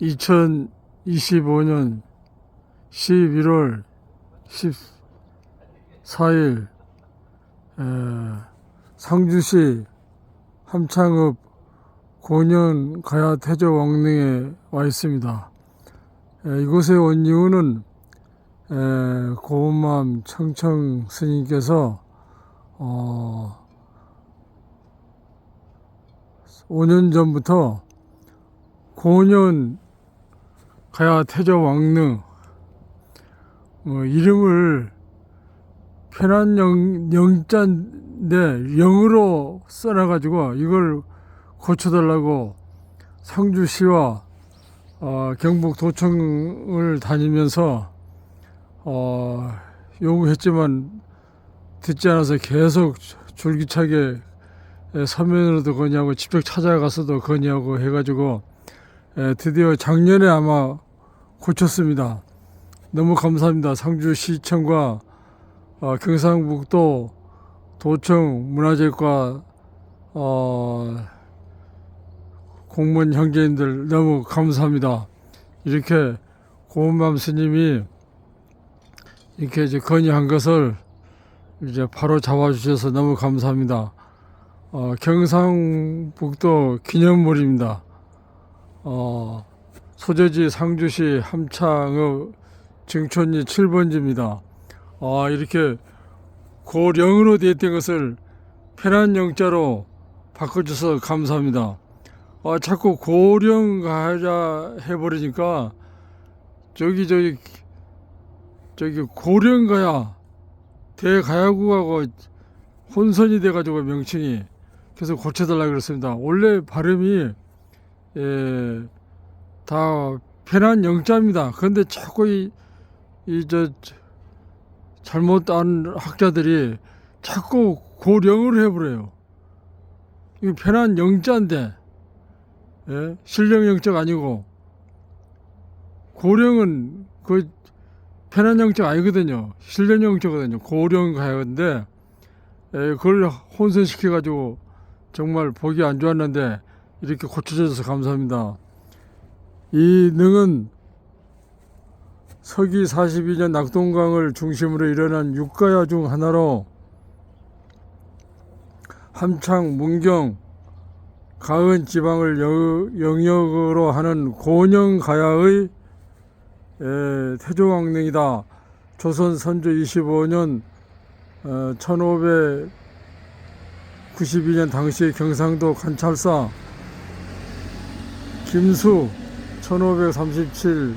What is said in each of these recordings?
2025년 11월 14일 상주시 함창읍 고년 가야 태조 왕릉에 와 있습니다. 에, 이곳에 온 이유는 에, 고운마음 청청 스님께서 어, 5년 전부터 고년 가야 태조 왕릉. 어, 이름을 편한 영, 영자인데 영으로 써놔가지고 이걸 고쳐달라고 상주시와 어, 경북도청을 다니면서 어, 요구했지만 듣지 않아서 계속 줄기차게 에, 서면으로도 건의하고 직접 찾아가서도 건의하고 해가지고 에, 드디어 작년에 아마 고쳤습니다. 너무 감사합니다. 상주시청과 어, 경상북도 도청 문화재과 어, 공무원 형제님들 너무 감사합니다. 이렇게 고운맘 스님이 이렇게 이제 건의한 것을 이제 바로 잡아주셔서 너무 감사합니다. 어, 경상북도 기념물입니다. 어, 소재지 상주시 함창의 증촌리 7번지입니다. 아, 이렇게 고령으로 되어 있던 것을 편한 영자로 바꿔줘서 감사합니다. 아, 자꾸 고령 가야 해버리니까 저기 저기 저기 고령 가야 대가야구하고 혼선이 돼가지고 명칭이 그래서 고쳐달라 그랬습니다. 원래 발음이 예, 다 편한 영자입니다. 그런데 자꾸 이 이저 잘못 안 학자들이 자꾸 고령을 해버려요. 이거 편한 영자인데 예? 신령 영자가 아니고 고령은 그 편한 영자가 아니거든요. 신령 영자거든요. 고령 가야인데 예, 그걸 혼선시켜 가지고 정말 보기 안 좋았는데 이렇게 고쳐줘서 감사합니다. 이 능은 서기 42년 낙동강을 중심으로 일어난 육가야 중 하나로 함창, 문경, 가은 지방을 여- 영역으로 하는 고령 가야의 에, 태조왕릉이다. 조선 선조 25년 어, 1592년 당시 경상도 관찰사 김수 1537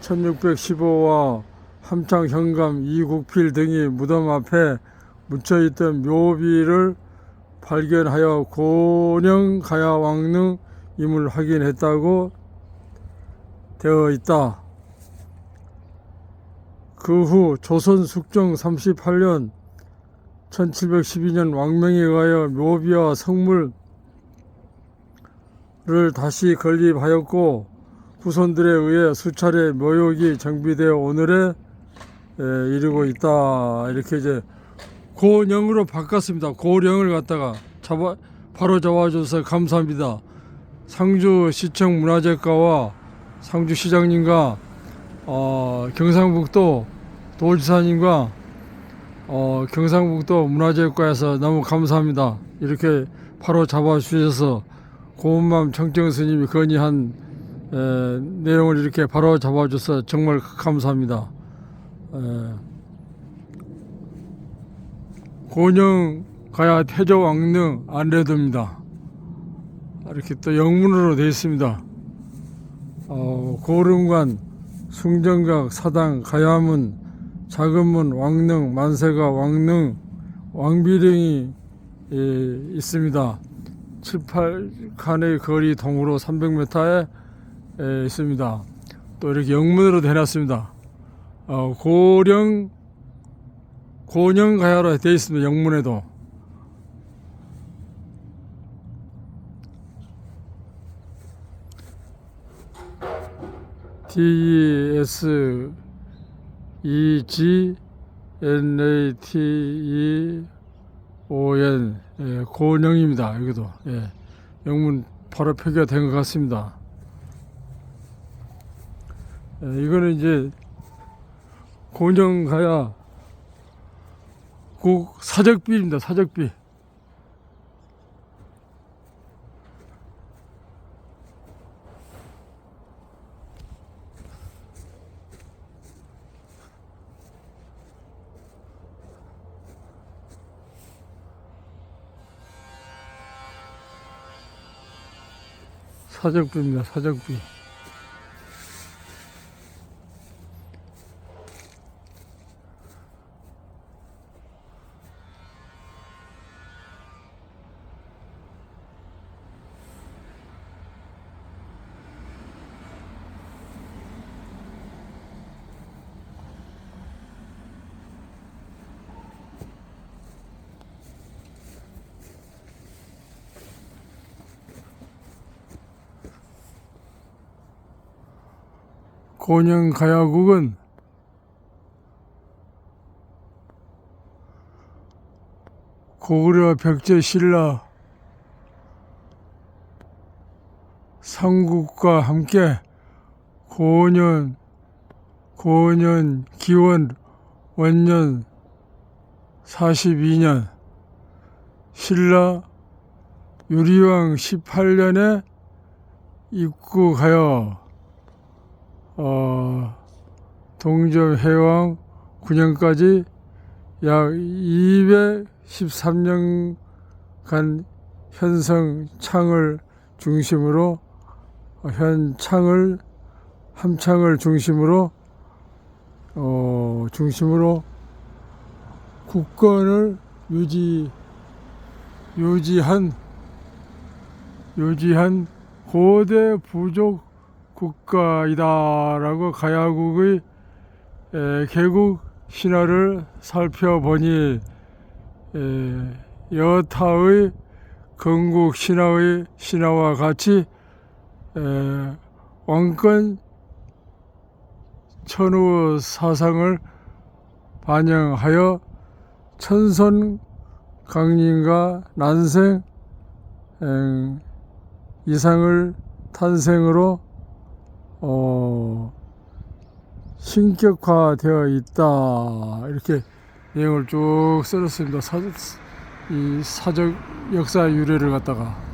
1615와 함창 현감 이국필 등이 무덤 앞에 묻혀있던 묘비를 발견하여 고령 가야 왕릉 임을 확인했다고 되어 있다. 그 후 조선 숙정 38년 1712년 왕명에 의하여 묘비와 성물 을 다시 건립하였고 후손들에 의해 수차례 묘역이 정비되어 오늘에 에, 이르고 있다. 이렇게 이제 고령으로 바꿨습니다. 고령을 갖다가 잡아 바로 잡아줘서 감사합니다. 상주시청 문화재과와 상주시장님과 어, 경상북도 도지사님과 어, 경상북도 문화재과에서 너무 감사합니다. 이렇게 바로 잡아주셔서 고운맘 청정 스님이 건의한 에, 내용을 이렇게 바로 잡아줘서 정말 감사합니다. 에, 고령 가야 태조 왕릉 안내도입니다. 이렇게 또 영문으로 되어 있습니다. 어, 고름관, 숭정각, 사당, 가야문, 작은문, 왕릉, 만세가, 왕릉, 왕비령이 예, 있습니다. 7, 8칸의 거리 동으로 300m에 에, 있습니다. 또 이렇게 영문으로 해놨습니다. 어, 고령 고령 가야로 되어 있습니다. 영문에도. D E S E G N A T E 오엔 예, 예 고은영입니다. 여기도 예, 영문 바로 표기가 된 것 같습니다. 예, 이거는 이제 고은영 가야 국 사적비입니다. 사적비. 사적비입니다. 사적비. 곤영 가야국은 고구려 벽제 신라 삼국과 함께 고년 고년 기원 원년 42년 신라 유리왕 18년에 입국하여 어, 동점 해왕 9년까지 약 213년간 현성 창을 중심으로 어, 현 창을 함창을 중심으로 어, 중심으로 국권을 유지 유지한 유지한 고대 부족 국가이다라고 가야국의 에, 개국 신화를 살펴보니 에, 여타의 건국 신화의 신화와 같이 에, 왕권 천후 사상을 반영하여 천선 강림과 난생 에, 이상을 탄생으로 어, 신격화되어 있다 이렇게 내용을 쭉 써줬습니다. 사, 이 사적 역사 유래를 갖다가